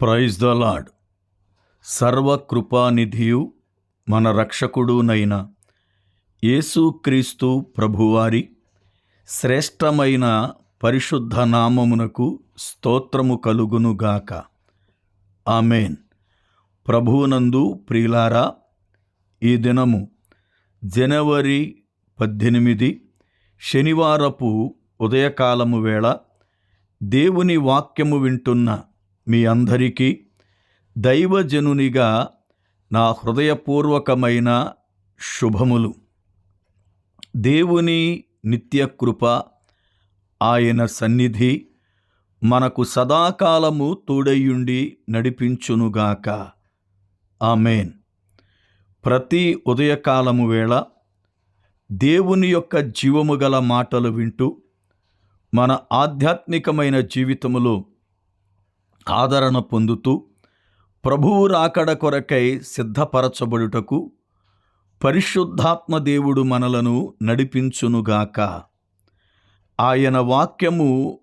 Praise the lord సర్వకృపానిధియు మన రక్షకుడునైన యేసుక్రీస్తు ప్రభువారి శ్రేష్టమైన పరిశుద్ధ నామమునకు స్తోత్రము కలుగునుగాక ఆమెన్. ప్రభువునందు ప్రియులారా ఈ దినము జనవరి పద్దెనిమిది శనివారపు ఉదయకాలము వేళ దేవుని వాక్యము వింటున్న మీ అందరికీ దైవజనునిగా నా హృదయపూర్వకమైన శుభములు. దేవుని నిత్యకృప ఆయన సన్నిధి మనకు సదాకాలము తోడయ్యుండి నడిపించునుగాక. ఆమెన్. ప్రతి ఉదయకాలము వేళ దేవుని యొక్క జీవము గల మాటలు వింటూ మన ఆధ్యాత్మికమైన జీవితములో ఆదరణ పొందుతూ ప్రభువు రాకడ కొరకై సిద్ధపరచబడుటకు పరిశుద్ధాత్మ దేవుడు మనలను నడిపించునుగాక. ఆయన వాక్యము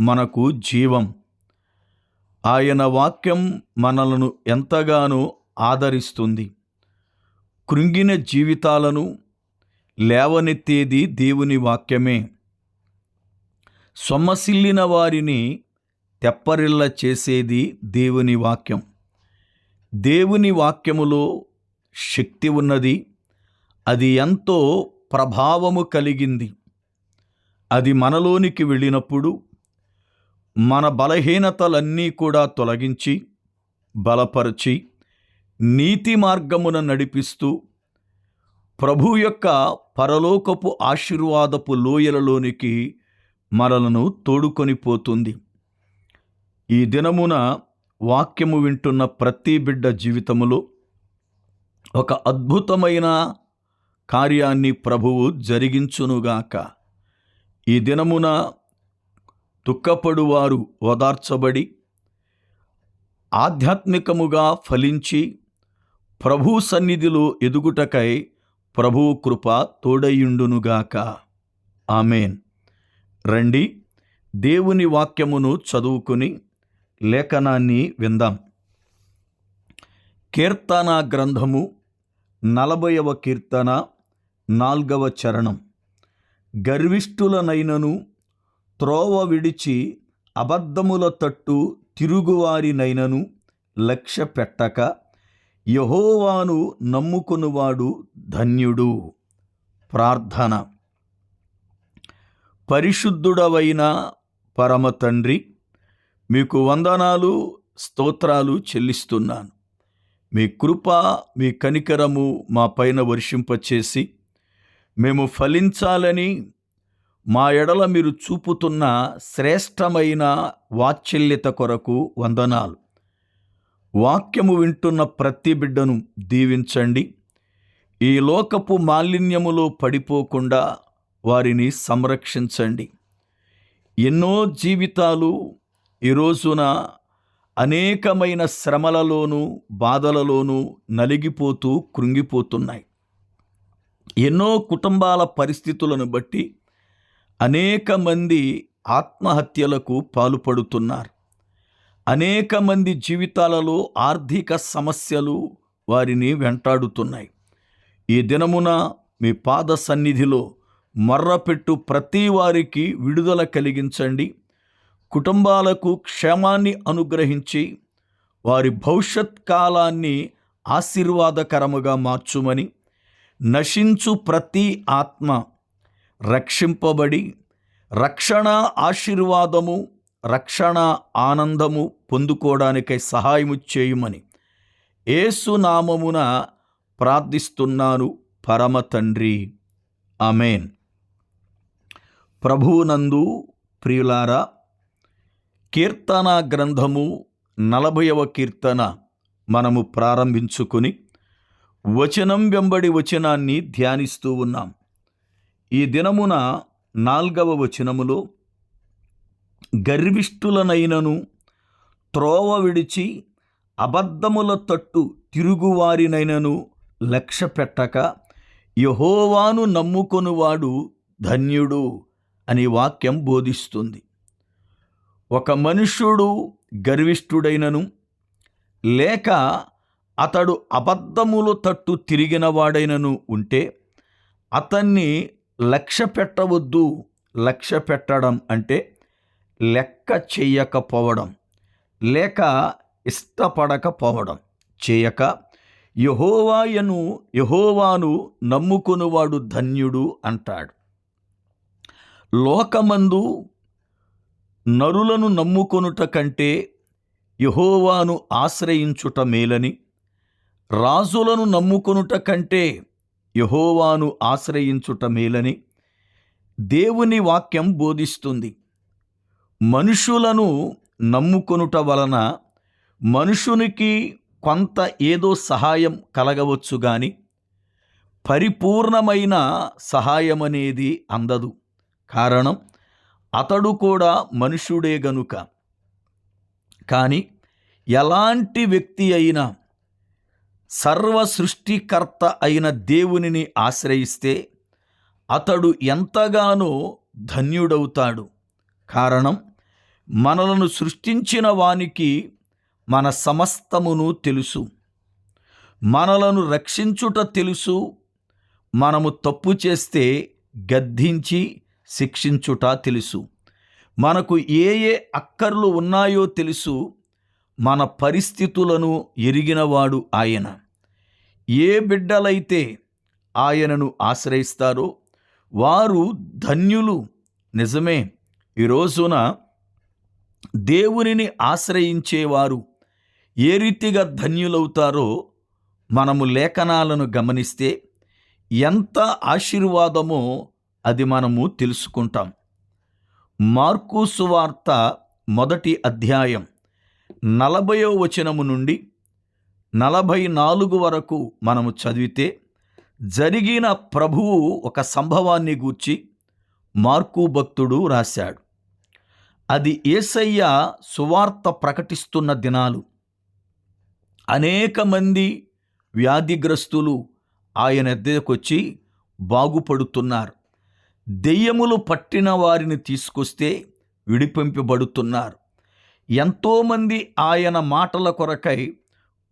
మనకు జీవం. ఆయన వాక్యం మనలను ఎంతగానో ఆదరిస్తుంది. కృంగిన జీవితాలను లేవనెత్తేది దేవుని వాక్యమే. సొమ్మసిల్లిన వారిని తెప్పరిల్ల చేసేది దేవుని వాక్యం. దేవుని వాక్యములో శక్తి ఉన్నది. అది ఎంతో ప్రభావము కలిగింది. అది మనలోనికి వెళ్ళినప్పుడు మన బలహీనతలన్నీ కూడా తొలగించి బలపరిచి నీతి మార్గమున నడిపిస్తూ ప్రభు యొక్క పరలోకపు ఆశీర్వాదపు లోయలలోనికి మనలను తోడుకొని పోతుంది. ఈ దినమున వాక్యము వింటున్న ప్రతి బిడ్డ జీవితములో ఒక అద్భుతమైన కార్యాన్ని ప్రభువు జరిగించునుగాక. ఈ దినమున దుఃఖపడువారు ఓదార్చబడి ఆధ్యాత్మికముగా ఫలించి ప్రభు సన్నిధిలో ఎదుగుటకై ప్రభువు కృప తోడయుండునుగాక ఆమెన్. రండి దేవుని వాక్యమును చదువుకుని లేఖనాన్ని విందాం. కీర్తన గ్రంథము నలభైవ కీర్తన నాల్గవ చరణం. గర్విష్ఠులనైనను త్రోవ విడిచి అబద్ధముల తట్టు తిరుగువారినైనను లక్ష్య పెట్టక యహోవాను నమ్ముకునివాడు ధన్యుడు. ప్రార్థన. పరిశుద్ధుడవైన పరమ తండ్రి మీకు వందనాలు స్తోత్రాలు చెల్లిస్తున్నాను. మీ కృప మీ కనికరము మా పైన వర్షింపచేసి మేము ఫలించాలని మా ఎడల మీరు చూపుతున్న శ్రేష్టమైన వాత్సల్యత కొరకు వందనాలు. వాక్యము వింటున్న ప్రతి బిడ్డను దీవించండి. ఈ లోకపు మాలిన్యములో పడిపోకుండా వారిని సంరక్షించండి. ఎన్నో జీవితాలు ఈ రోజున అనేకమైన శ్రమలలోనూ బాధలలోనూ నలిగిపోతూ కృంగిపోతున్నాయి. ఎన్నో కుటుంబాల పరిస్థితులను బట్టి అనేక మంది ఆత్మహత్యలకు పాల్పడుతున్నారు. అనేక మంది జీవితాలలో ఆర్థిక సమస్యలు వారిని వెంటాడుతున్నాయి. ఈ దినమున మీ పాద సన్నిధిలో మర్రపెట్టు ప్రతి వారికి విడుదల కలిగించండి. కుటుంబాలకు క్షేమాన్ని అనుగ్రహించి వారి భవిష్యత్ కాలాన్ని ఆశీర్వాదకరముగా మార్చుమని నశించు ప్రతి ఆత్మ రక్షింపబడి రక్షణ ఆశీర్వాదము రక్షణ ఆనందము పొందుకోవడానికై సహాయము చేయుమని ఏసునామమున ప్రార్థిస్తున్నాను. పరమ తండ్రి. అమేన్ ప్రభువునందు ప్రియులారా కీర్తన గ్రంథము నలభైవ కీర్తన మనము ప్రారంభించుకొని వచనం వెంబడి వచనాన్ని ధ్యానిస్తూ ఉన్నాం. ఈ దినమున నాల్గవ వచనములో గర్విష్ఠులనైనను త్రోవ విడిచి అబద్ధముల తట్టు తిరుగువారినైనను లక్ష్య పెట్టక యహోవాను నమ్ముకొనువాడు ధన్యుడు అని వాక్యం బోధిస్తుంది. ఒక మనుష్యుడు గర్విష్ఠుడైనను లేక అతడు అబద్ధములు తట్టు తిరిగిన వాడైనను ఉంటే అతన్ని లక్ష్య పెట్టవద్దు లక్ష్య పెట్టడం అంటే లెక్క చేయకపోవడం లేక ఇష్టపడకపోవడం. చేయక యహోవాయను యహోవాను నమ్ముకునివాడు ధన్యుడు అంటాడు. లోకమందు నరులను నమ్ముకొనుట కంటే యహోవాను ఆశ్రయించుట మేలని రాజులను నమ్ముకొనుట కంటే యహోవాను ఆశ్రయించుట మేలని దేవుని వాక్యం బోధిస్తుంది. మనుషులను నమ్ముకొనుట వలన మనుషునికి కొంత ఏదో సహాయం కలగవచ్చు గాని పరిపూర్ణమైన సహాయం అనేది అందదు. కారణం అతడు కూడా మనుషుడే గనుక. కానీ ఎలాంటి వ్యక్తి అయినా సర్వ సృష్టికర్త అయిన దేవునిని ఆశ్రయిస్తే అతడు ఎంతగానో ధన్యుడవుతాడు. కారణం మనలను సృష్టించిన వానికి మన సమస్తమును తెలుసు. మనలను రక్షించుట తెలుసు. మనము తప్పు చేస్తే గద్దించి శిక్షించుట తెలుసు. మనకు ఏ ఏ అక్కర్లు ఉన్నాయో తెలుసు. మన పరిస్థితులను ఎరిగినవాడు ఆయన. ఏ బిడ్డలైతే ఆయనను ఆశ్రయిస్తారో వారు ధన్యులు. నిజమే ఈ రోజున దేవునిని ఆశ్రయించేవారు ఏ రీతిగా ధన్యులవుతారో మనము లేఖనాలను గమనిస్తే ఎంత ఆశీర్వాదమో అది మనము తెలుసుకుంటాం. మార్కు సువార్త మొదటి అధ్యాయం నలభయో వచనము నుండి నలభై నాలుగు వరకు మనము చదివితే జరిగిన ప్రభువు ఒక సంభవాన్ని గూర్చి మార్కు భక్తుడు రాశాడు. అది ఏసయ్య సువార్త ప్రకటిస్తున్న దినాలు. అనేక మంది వ్యాధిగ్రస్తులు ఆయన ఎద్దకొచ్చి బాగుపడుతున్నారు. దెయ్యములు పట్టిన వారిని తీసుకొస్తే విడిపింపబడుతున్నారు. ఎంతోమంది ఆయన మాటల కొరకై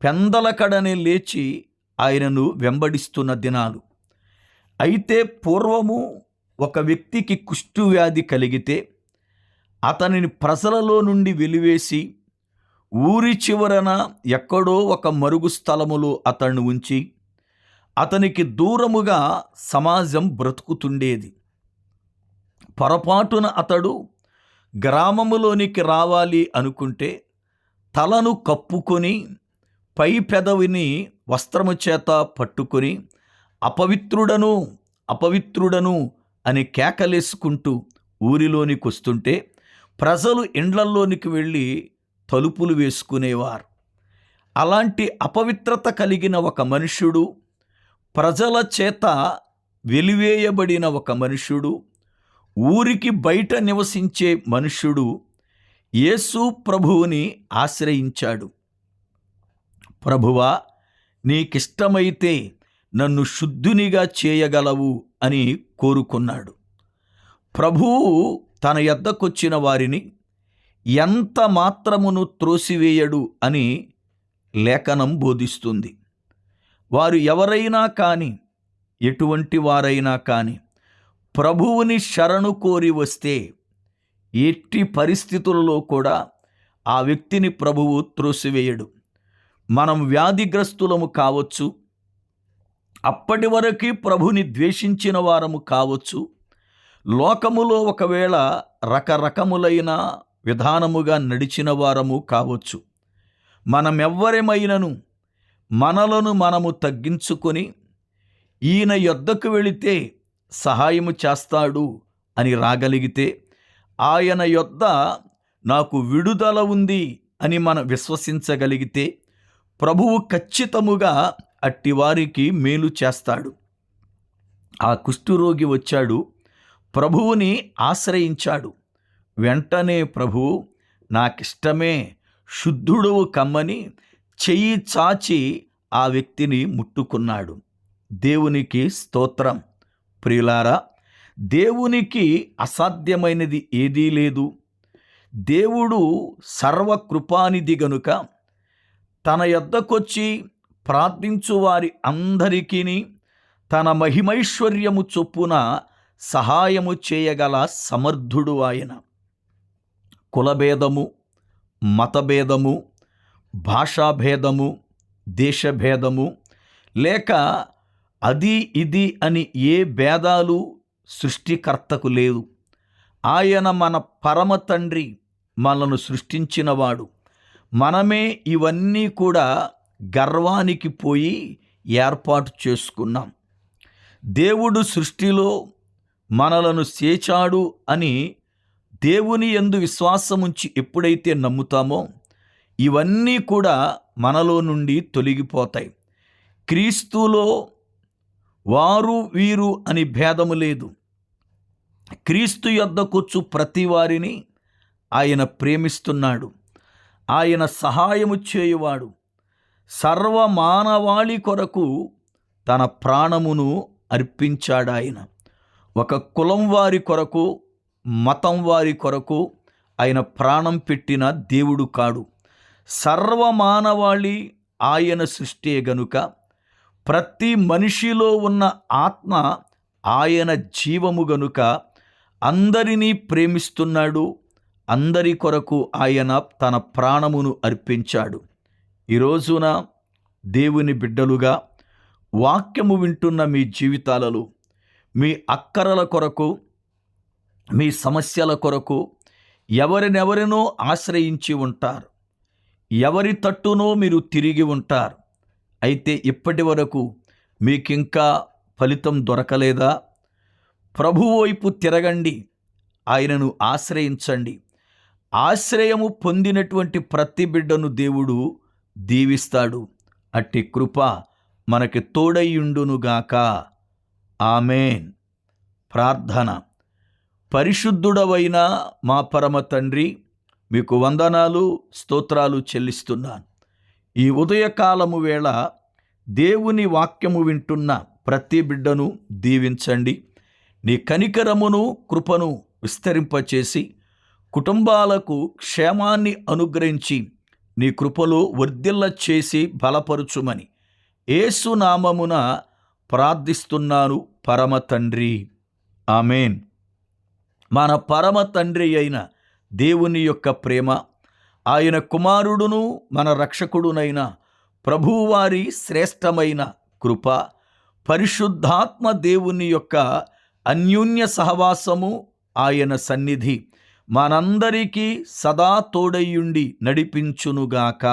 పెందలకడనే లేచి ఆయనను వెంబడిస్తున్న దినాలు. అయితే పూర్వము ఒక వ్యక్తికి కుష్టు వ్యాధి కలిగితే అతనిని ప్రజలలో నుండి వెలివేసి ఊరి చివరన ఎక్కడో ఒక మరుగు స్థలములో అతన్ని ఉంచి అతనికి దూరముగా సమాజం బ్రతుకుతుండేది. పొరపాటున అతడు గ్రామములోనికి రావాలి అనుకుంటే తలను కప్పుకొని పై పెదవిని వస్త్రము చేత పట్టుకొని అపవిత్రుడను అపవిత్రుడను అని కేకలేసుకుంటూ ఊరిలోనికి వస్తుంటే ప్రజలు ఇండ్లల్లోనికి వెళ్ళి తలుపులు వేసుకునేవారు. అలాంటి అపవిత్రత కలిగిన ఒక మనుష్యుడు ప్రజల చేత వెలివేయబడిన ఒక మనుష్యుడు ఊరికి బయట నివసించే మనుష్యుడు యేసు ప్రభువుని ఆశ్రయించాడు. ప్రభువా నీకిష్టమైతే నన్ను శుద్ధునిగా చేయగలవు అని కోరుకున్నాడు. ప్రభువు తన యొద్దకొచ్చిన వారిని ఎంత మాత్రమును త్రోసివేయడు అని లేఖనం బోధిస్తుంది. వారు ఎవరైనా కానీ ఎటువంటి వారైనా కానీ ప్రభువుని శరణు కోరి వస్తే ఎట్టి పరిస్థితులలో కూడా ఆ వ్యక్తిని ప్రభువు త్రోసివేయడు. మనం వ్యాధిగ్రస్తులము కావచ్చు అప్పటి వరకు ప్రభుని ద్వేషించిన వారము కావచ్చు లోకములో ఒకవేళ రకరకములైన విధానముగా నడిచిన వారము కావచ్చు. మనమెవ్వరమైనను మనలను మనము తగ్గించుకొని ఈయన యొద్దకు వెళితే సహాయము చేస్తాడు అని రాగలిగితే ఆయన యొద్ద నాకు విడుదల ఉంది అని మనం విశ్వసించగలిగితే ప్రభువు ఖచ్చితముగా అట్టివారికి మేలు చేస్తాడు. ఆ కుష్ఠురోగి వచ్చాడు. ప్రభువుని ఆశ్రయించాడు. వెంటనే ప్రభువు నాకిష్టమే శుద్ధుడువు కమ్మని చెయ్యి చాచి ఆ వ్యక్తిని ముట్టుకున్నాడు. దేవునికి స్తోత్రం. ప్రియులారా దేవునికి అసాధ్యమైనది ఏదీ లేదు. దేవుడు సర్వకృపానిధి గనుక తన యొద్దకొచ్చి ప్రార్థించు వారి అందరికీ తన మహిమైశ్వర్యము చొప్పున సహాయము చేయగల సమర్థుడు ఆయన. కులభేదము మతభేదము భాషాభేదము దేశభేదము లేక అది ఇది అని ఏ భేదాలు సృష్టికర్తకు లేదు ఆయన మన పరమ తండ్రి మనను సృష్టించినవాడు. మనమే ఇవన్నీ కూడా గర్వానికి పోయి ఏర్పాటు చేసుకున్నాం. దేవుడు సృష్టిలో మనలను చేచాడు అని దేవుని ఎందు విశ్వాసముంచి ఎప్పుడైతే నమ్ముతామో ఇవన్నీ కూడా మనలో నుండి తొలగిపోతాయి. క్రీస్తులో వారు వీరు అని భేదము లేదు. క్రీస్తు యొద్దకొచ్చు ప్రతి వారిని ఆయన ప్రేమిస్తున్నాడు. ఆయన సహాయము చేయువాడు. సర్వమానవాళి కొరకు తన ప్రాణమును అర్పించాడాయన. ఒక కులం వారి కొరకు మతం వారి కొరకు ఆయన ప్రాణం పెట్టిన దేవుడు కాడు. సర్వమానవాళి ఆయన సృష్టి గనుక ప్రతి మనిషిలో ఉన్న ఆత్మ ఆయన జీవము గనుక అందరినీ ప్రేమిస్తున్నాడు అందరి కొరకు ఆయన తన ప్రాణమును అర్పించాడు. ఈరోజున దేవుని బిడ్డలుగా వాక్యము వింటున్న మీ జీవితాలలో మీ అక్కరల కొరకు మీ సమస్యల కొరకు ఎవరినెవరినో ఆశ్రయించి ఉంటారు. ఎవరి తట్టునో మీరు తిరిగి ఉంటారు. అయితే ఇప్పటి వరకు మీకింకా ఫలితం దొరకలేదా? ప్రభు వైపు తిరగండి ఆయనను ఆశ్రయించండి. ఆశ్రయము పొందినటువంటి ప్రతి బిడ్డను దేవుడు దీవిస్తాడు. అట్టి కృప మనకి తోడయ్యుండునుగాక. ఆమెన్. ప్రార్థన. పరిశుద్ధుడవైన మా పరమ తండ్రి మీకు వందనాలు స్తోత్రాలు చెల్లిస్తున్నాను. ఈ ఉదయకాలము వేళ దేవుని వాక్యము వింటున్న ప్రతి బిడ్డను దీవించండి. నీ కనికరమును కృపను విస్తరింపచేసి కుటుంబాలకు క్షేమాన్ని అనుగ్రహించి నీ కృపలో వర్ధిల్ల చేసి బలపరుచుమని ఏసునామమున ప్రార్థిస్తున్నాను పరమ తండ్రి. ఆమెన్. మన పరమ తండ్రి అయిన దేవుని యొక్క ప్రేమ ఆయన కుమారుడును మన రక్షకుడునైన ప్రభువారి శ్రేష్టమైన కృప పరిశుద్ధాత్మ దేవుని యొక్క అన్యోన్య సహవాసము ఆయన సన్నిధి. మనందరికీ సదా తోడయ్యుండి నడిపించునుగాక.